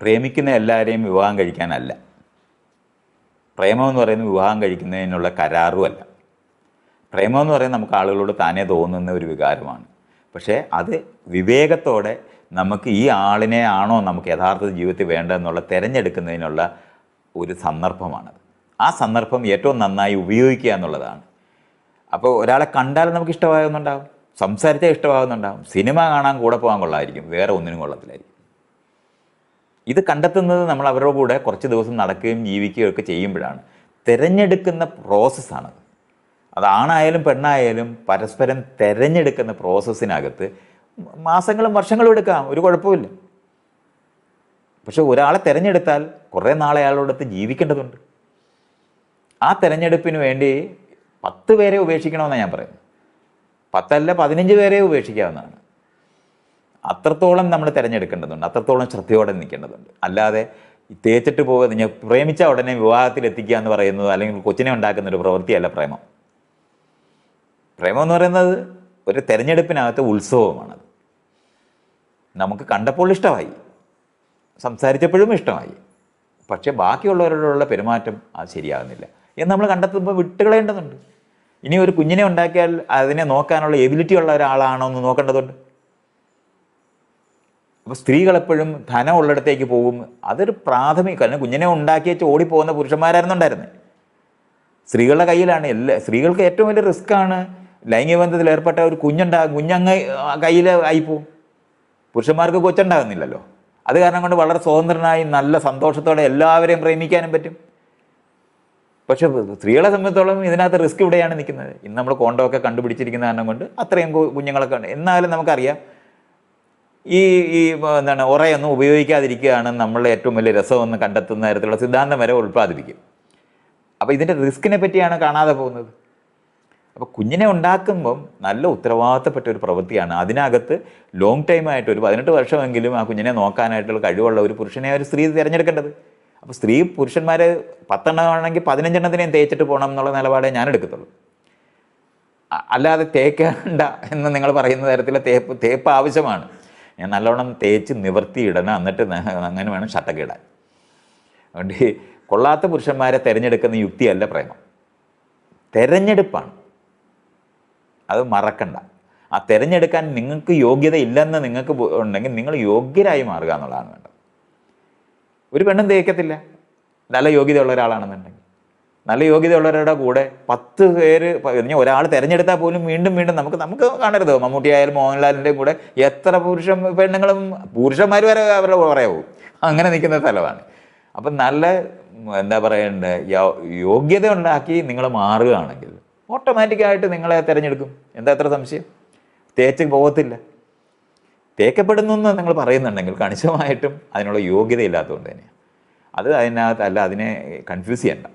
പ്രേമിക്കുന്ന എല്ലാവരെയും വിവാഹം കഴിക്കാനല്ല. പ്രേമം എന്ന് പറയുന്നത് വിവാഹം കഴിക്കുന്നതിനുള്ള കരാറുമല്ല. പ്രേമം എന്ന് പറയുന്നത് നമുക്ക് ആളുകളോട് താനേ തോന്നുന്ന ഒരു വികാരമാണ്. പക്ഷേ അത് വിവേകത്തോടെ നമുക്ക് ഈ ആളിനെ ആണോ നമുക്ക് യഥാർത്ഥ ജീവിതത്തിൽ വേണ്ടതെന്നുള്ള തിരഞ്ഞെടുക്കുന്നതിനുള്ള ഒരു സന്ദർഭമാണത്. ആ സന്ദർഭം ഏറ്റവും നന്നായി ഉപയോഗിക്കുക എന്നുള്ളതാണ്. അപ്പോൾ ഒരാളെ കണ്ടാൽ നമുക്ക് ഇഷ്ടമാകുന്നുണ്ടാവും. സംസാരിച്ചാൽ ഇഷ്ടമാകുന്നുണ്ടാവും. സിനിമ കാണാൻ കൂടെ പോകാൻ കൊള്ളായിരിക്കും വേറെ ഒന്നിനും കൊള്ളത്തിലായിരിക്കും ഇത് കണ്ടെത്തുന്നത് നമ്മൾ അവരുടെ കൂടെ കുറച്ച് ദിവസം നടക്കുകയും ജീവിക്കുകയും ഒക്കെ ചെയ്യുമ്പോഴാണ്. തിരഞ്ഞെടുക്കുന്ന പ്രോസസ്സാണത് അത് ആണായാലും പെണ്ണായാലും പരസ്പരം തിരഞ്ഞെടുക്കുന്ന പ്രോസസ്സിനകത്ത് മാസങ്ങളും വർഷങ്ങളും എടുക്കാം ഒരു കുഴപ്പമില്ല പക്ഷെ ഒരാളെ തിരഞ്ഞെടുത്താൽ കുറേ നാളെ അയാളോടൊത്ത് ജീവിക്കേണ്ടതുണ്ട്. ആ തിരഞ്ഞെടുപ്പിന് വേണ്ടി പത്ത് പേരെ ഉപേക്ഷിക്കണമെന്നാണ് ഞാൻ പറയുന്നത്. പത്തല്ല പതിനഞ്ച് പേരെ ഉപേക്ഷിക്കാവുന്നതാണ്. അത്രത്തോളം നമ്മൾ തിരഞ്ഞെടുക്കേണ്ടതുണ്ട് അത്രത്തോളം ശ്രദ്ധയോടെ നിൽക്കേണ്ടതുണ്ട്. അല്ലാതെ തേച്ചിട്ട് പോകുക ഞാൻ പ്രേമിച്ച ഉടനെ വിവാഹത്തിൽ എത്തിക്കുക എന്ന് പറയുന്നത് അല്ലെങ്കിൽ കൊച്ചിനെ ഉണ്ടാക്കുന്ന ഒരു പ്രവൃത്തിയല്ല പ്രേമം. പ്രേമം എന്ന് പറയുന്നത് ഒരു തിരഞ്ഞെടുപ്പിനകത്ത് ഉത്സവമാണത്. നമുക്ക് കണ്ടപ്പോൾ ഇഷ്ടമായി സംസാരിച്ചപ്പോഴും ഇഷ്ടമായി. പക്ഷേ ബാക്കിയുള്ളവരോടുള്ള പെരുമാറ്റം അത് ശരിയാകുന്നില്ല. എന്ന് നമ്മൾ കണ്ടെത്തുമ്പോൾ വിട്ടുകളയേണ്ടതുണ്ട്. ഇനി ഒരു കുഞ്ഞിനെ ഉണ്ടാക്കിയാൽ അതിനെ നോക്കാനുള്ള എബിലിറ്റി ഉള്ള ഒരാളാണോ എന്ന് നോക്കേണ്ടതുണ്ട്. അപ്പോൾ സ്ത്രീകളെപ്പോഴും ധനം ഉള്ളിടത്തേക്ക് പോകും. അതൊരു പ്രാഥമിക കാരണം കുഞ്ഞിനെ ഉണ്ടാക്കി വെച്ച് ഓടിപ്പോകുന്ന പുരുഷന്മാരായിരുന്നു ഉണ്ടായിരുന്നത് സ്ത്രീകളുടെ കയ്യിലാണ് എല്ലാ സ്ത്രീകൾക്ക് ഏറ്റവും വലിയ റിസ്ക്കാണ് ലൈംഗിക ബന്ധത്തിൽ ഏർപ്പെട്ട ഒരു കുഞ്ഞുണ്ടാകും കുഞ്ഞങ്ങ് കയ്യിൽ ആയിപ്പോവും. പുരുഷന്മാർക്ക് കൊച്ചുണ്ടാകുന്നില്ലല്ലോ. അത് കാരണം കൊണ്ട് വളരെ സ്വതന്ത്രനായി നല്ല സന്തോഷത്തോടെ എല്ലാവരെയും പ്രേമിക്കാനും പറ്റും. പക്ഷെ സ്ത്രീകളെ സംബന്ധിച്ചോളം ഇതിനകത്ത് റിസ്ക് ഇവിടെയാണ് നിൽക്കുന്നത്. ഇന്ന് നമ്മൾ കോണ്ടമൊക്കെ കണ്ടുപിടിച്ചിരിക്കുന്ന കാരണം കൊണ്ട് അത്രയും കുഞ്ഞുങ്ങളൊക്കെ ഉണ്ട്. എന്നാലും നമുക്കറിയാം ഈ ഈ എന്താണ് ഉറയൊന്നും ഉപയോഗിക്കാതിരിക്കുകയാണ് നമ്മളുടെ ഏറ്റവും വലിയ രസമെന്ന് കണ്ടെത്തുന്ന തരത്തിലുള്ള സിദ്ധാന്തം വരെ ഉൽപ്പാദിപ്പിക്കും അപ്പോൾ ഇതിന്റെ റിസ്കിനെ പറ്റിയാണ് കാണാതെ പോകുന്നത്. അപ്പോൾ കുഞ്ഞിനെ ഉണ്ടാക്കുമ്പം നല്ല ഉത്തരവാദിത്തപ്പെട്ട ഒരു പ്രവൃത്തിയാണ്. അതിനകത്ത് ലോങ് ടൈമായിട്ട് ഒരു പതിനെട്ട് വർഷമെങ്കിലും ആ കുഞ്ഞിനെ നോക്കാനായിട്ടുള്ള കഴിവുള്ള ഒരു പുരുഷനെ ഒരു സ്ത്രീ തിരഞ്ഞെടുക്കേണ്ടത്. അപ്പോൾ സ്ത്രീ പുരുഷന്മാരെ പത്തെണ്ണമാണെങ്കിൽ പതിനഞ്ചെണ്ണത്തിനെയും തേച്ചിട്ട് പോകണം എന്നുള്ള നിലപാടേ ഞാൻ എടുക്കത്തുള്ളൂ. അല്ലാതെ തേക്കേണ്ട എന്ന് നിങ്ങൾ പറയുന്ന തരത്തിലെ തേപ്പ് തേപ്പ് ആവശ്യമാണ്. ഞാൻ നല്ലോണം തേച്ച് നിവർത്തി ഇടണം എന്നിട്ട് അങ്ങനെ വേണം ഷട്ടൊക്കെ ഇടാൻ. അതുകൊണ്ട് കൊള്ളാത്ത പുരുഷന്മാരെ തിരഞ്ഞെടുക്കുന്ന യുക്തിയല്ല പ്രേമം. തിരഞ്ഞെടുപ്പാണ്. അത് മറക്കണ്ട. ആ തിരഞ്ഞെടുക്കാൻ നിങ്ങൾക്ക് യോഗ്യത ഇല്ലെന്ന് നിങ്ങൾക്ക് ഉണ്ടെങ്കിൽ നിങ്ങൾ യോഗ്യരായി മാറുക എന്നുള്ളതാണ് വേണ്ടത്. ഒരു പെണ്ണും തേക്കത്തില്ല നല്ല യോഗ്യതയുള്ള ഒരാളാണെന്നുണ്ടെങ്കിൽ. നല്ല യോഗ്യതയുള്ളവരുടെ കൂടെ പത്ത് പേര് ഒരാൾ തിരഞ്ഞെടുത്താൽ പോലും വീണ്ടും വീണ്ടും നമുക്ക് നമുക്ക് കാണരുത്. മമ്മൂട്ടി ആയാലും മോഹൻലാലിന്റെയും കൂടെ എത്ര പുരുഷ പെണ്ണുങ്ങളും പുരുഷന്മാർ വരെ അവരുടെ പറയാവൂ. അങ്ങനെ നിൽക്കുന്ന സ്ഥലമാണ്. അപ്പം നല്ല എന്താ പറയണ്ടേ യോഗ്യത ഉണ്ടാക്കി നിങ്ങൾ മാറുകയാണെങ്കിൽ ഓട്ടോമാറ്റിക്കായിട്ട് നിങ്ങളെ തിരഞ്ഞെടുക്കും. എന്താ എത്ര സംശയം? തേച്ച് പോകത്തില്ല. തേക്കപ്പെടുന്നു എന്ന് നിങ്ങൾ പറയുന്നുണ്ടെങ്കിൽ കണിശമായിട്ടും അതിനുള്ള യോഗ്യത ഇല്ലാത്തതുകൊണ്ട് തന്നെയാണ്. അത് അതിനകത്ത് അല്ല അതിനെ കൺഫ്യൂസ് ചെയ്യണ്ട.